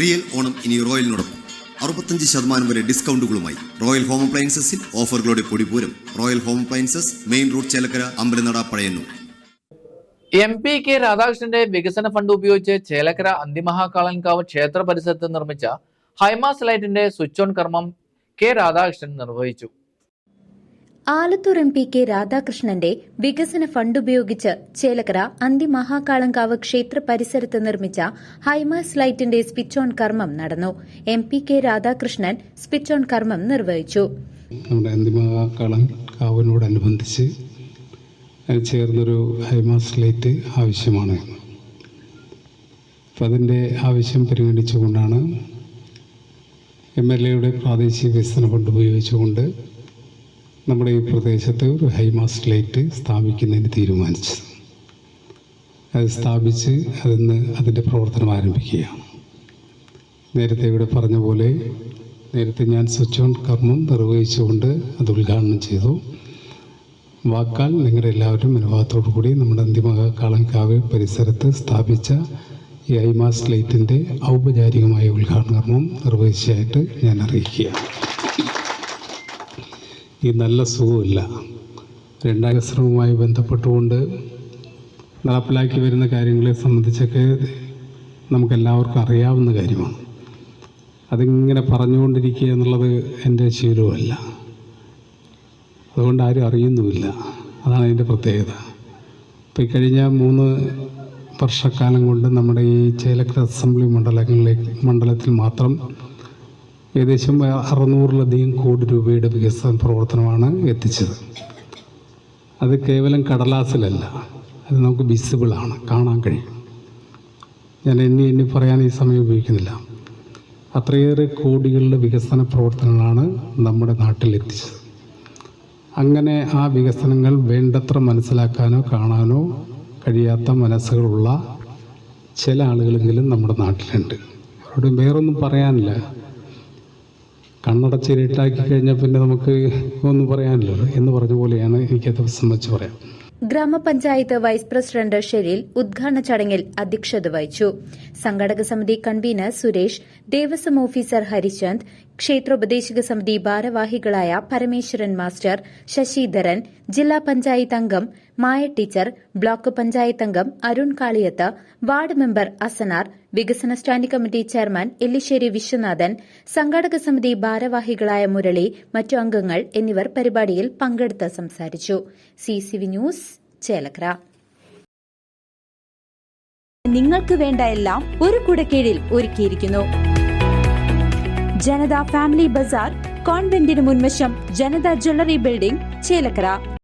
Real Onam ഇനി റോയലിനോടൊപ്പം. അറുപത്തഞ്ച് ശതമാനം വരെ ഡിസ്കൗണ്ടുകളുമായി റോയൽ ഹോം അപ്ലയൻസസിൽ ഓഫറുകളുടെ പൊടിപൂരം. Royal home appliances main road Chelakkara Ambalanada Pazhayannur. M P K രാധാകൃഷ്ണന്റെ വികസന ഫണ്ട് ഉപയോഗിച്ച് ചേലക്കര അന്തിമഹാകാളൻകാവ് ക്ഷേത്ര പരിസരത്ത് നിർമ്മിച്ച ഹൈമാസ് ലൈറ്റിന്റെ സ്വിച്ച് ഓൺ കർമ്മം കെ രാധാകൃഷ്ണൻ നിർവഹിച്ചു. ആലത്തൂർ എം പി കെ രാധാകൃഷ്ണന്റെ വികസന ഫണ്ട് ഉപയോഗിച്ച് ചേലക്കര അന്തിമഹാകാളങ്കാവ് ക്ഷേത്ര പരിസരത്ത് നിർമ്മിച്ച ഹൈമാസ് ലൈറ്റിന്റെ സ്വിച്ച് ഓൺ കർമ്മം നടന്നു. M P K Radhakrishnan switch on കർമ്മം നിർവഹിച്ചു. നമ്മുടെ അന്തിമഹാകാളങ്കാവിനോടനുബന്ധിച്ച് ചേർന്നൊരു ഹൈമാസ് ലൈറ്റ് ആവശ്യമാണ്. അപ്പം അതിന്റെ ആവശ്യം പരിഗണിച്ചുകൊണ്ടാണ് എം എൽ എയുടെ പ്രാദേശിക വികസന ഫണ്ട് ഉപയോഗിച്ചുകൊണ്ട് നമ്മുടെ ഈ പ്രദേശത്ത് ഒരു ഹൈമാസ് ലൈറ്റ് സ്ഥാപിക്കുന്നതിന് തീരുമാനിച്ചത്. അത് സ്ഥാപിച്ച് അതിന്ന് അതിന്റെ പ്രവർത്തനം ആരംഭിക്കുകയാണ്. നേരത്തെ ഇവിടെ പറഞ്ഞ പോലെ നേരത്തെ ഞാൻ സ്വിച്ച് ഓൺ കർമ്മം നിർവഹിച്ചുകൊണ്ട് അത് ഉദ്ഘാടനം ചെയ്തു. വാക്കാൽ നിങ്ങളുടെ എല്ലാവരും അനുഭവത്തോടു കൂടി നമ്മുടെ അന്തിമകാളൻകാവ് പരിസരത്ത് സ്ഥാപിച്ച ഈ ഐമാസ് ലൈറ്റിന്റെ ഔപചാരികമായ ഉദ്ഘാടന കർമ്മം നിർവഹിച്ചതായിട്ട് ഞാൻ അറിയിക്കുകയാണ്. ഈ നല്ല സുഖമില്ല. രണ്ടാകശ്രമവുമായി ബന്ധപ്പെട്ടുകൊണ്ട് നടപ്പിലാക്കി വരുന്ന കാര്യങ്ങളെ സംബന്ധിച്ചൊക്കെ നമുക്കെല്ലാവർക്കും അറിയാവുന്ന കാര്യമാണ്. അതിങ്ങനെ പറഞ്ഞുകൊണ്ടിരിക്കുക എന്നുള്ളത് എന്റെ ശീലവുമല്ല. അതുകൊണ്ട് ആരും അറിയുന്നുമില്ല. അതാണ് അതിന്റെ പ്രത്യേകത. ഇപ്പോൾ ഈ കഴിഞ്ഞ മൂന്ന് വർഷക്കാലം കൊണ്ട് നമ്മുടെ ഈ ചേലക്കര അസംബ്ലി മണ്ഡലങ്ങളിലേക്ക് മണ്ഡലത്തിൽ മാത്രം ഏകദേശം അറുന്നൂറിലധികം കോടി രൂപയുടെ വികസന പ്രവർത്തനമാണ് എത്തിച്ചത്. അത് കേവലം കടലാസിലല്ല അത് നമുക്ക് വിസിബിളാണ് കാണാൻ കഴിയും. ഞാൻ എന്നെ എന്നെ പറയാൻ ഈ സമയം ഉപയോഗിക്കുന്നില്ല. അത്രയേറെ കോടികളുടെ വികസന പ്രവർത്തനങ്ങളാണ് നമ്മുടെ നാട്ടിൽ എത്തിച്ചത് അങ്ങനെ ആ വികസനങ്ങൾ വേണ്ടത്ര മനസ്സിലാക്കാനോ കാണാനോ കഴിയാത്ത മനസ്സുകളുള്ള ചില ആളുകളെങ്കിലും നമ്മുടെ നാട്ടിലുണ്ട്. അവരോട് വേറൊന്നും പറയാനില്ല. കണ്ണടച്ചിരട്ടാക്കി കഴിഞ്ഞാൽ പിന്നെ നമുക്ക് ഒന്നും പറയാനില്ലല്ലോ എന്ന് പറഞ്ഞ പോലെയാണ് എനിക്കത് സംബന്ധിച്ച് പറയാം. ഗ്രാമപഞ്ചായത്ത് വൈസ് പ്രസിഡന്റ് ഷെരീൽ ഉദ്ഘാടന ചടങ്ങിൽ അധ്യക്ഷത വഹിച്ചു. സംഘടക സമിതി കൺവീനർ സുരേഷ് ദേവസ്വം ഓഫീസർ ഹരിചന്ദ് ക്ഷേത്രോപദേശക സമിതി ഭാരവാഹികളായ പരമേശ്വരൻ മാസ്റ്റർ ശശിധരൻ ജില്ലാ പഞ്ചായത്ത് അംഗം മായ ടീച്ചർ ബ്ലോക്ക് പഞ്ചായത്ത് അംഗം അരുൺ കാളിയത്ത് വാർഡ് മെമ്പർ അസനാർ വികസന standing committee chairman Ellissery Viswanathan സംഘാടക സമിതി ഭാരവാഹികളായ മുരളി മറ്റു അംഗങ്ങൾ എന്നിവർ പരിപാടിയിൽ പങ്കെടുത്ത് സംസാരിച്ചു. സിസിവി ന്യൂസ് നിങ്ങൾക്ക് വേണ്ട എല്ലാം ഒരു കുടക്കീഴിൽ ഒരുക്കിയിരിക്കുന്നു. ജനത ഫാമിലി ബസാർ കോൺവെന്റിന് മുൻവശം ജനത ജ്വല്ലറി ബിൽഡിംഗ് ചേലക്കര.